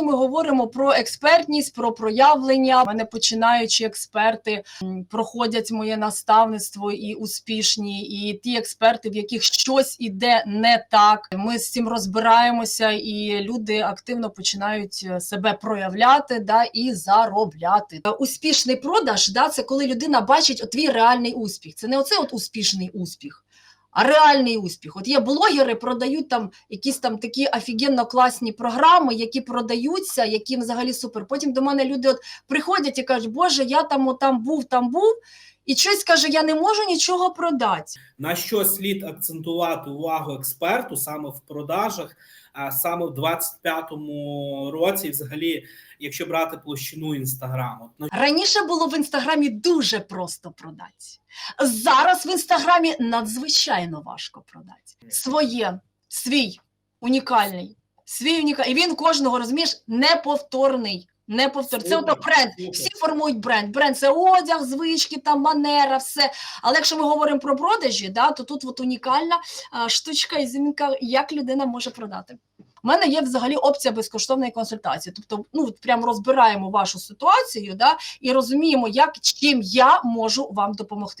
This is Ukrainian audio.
Ми говоримо про експертність, про проявлення. Мене починаючі експерти проходять моє наставництво і успішні, і ті експерти, в яких щось іде не так. Ми з цим розбираємося, і люди активно починають е, себе проявляти да, і заробляти. Е, Успішний продаж да, це коли людина бачить твій реальний успіх. Це не оце от успішний успіх. А реальний успіх. От є блогери, продають там якісь там такі офігенно класні програми, які продаються, які взагалі супер. Потім до мене люди от приходять і кажуть, Боже, я там там був, там був, і щось каже, я не можу нічого продати. На що слід акцентувати увагу експерту саме в продажах, а саме в 25-му році, взагалі, якщо брати площину інстаграму. Ну, Раніше було в інстаграмі дуже просто продати. Зараз в інстаграмі надзвичайно важко продати. Своє, свій, унікальний, свій унікальний. І він кожного розумієш неповторний. Неповторний. Це ото бренд. Всі формують бренд. Бренд це одяг, звички, там манера, все. Але якщо ми говоримо про продажі, да, то тут от унікальна а, штучка і змінка, як людина може продати. У мене є взагалі опція безкоштовної консультації. Тобто, ну от прямо розбираємо вашу ситуацію, да, і розуміємо, як чим я можу вам допомогти.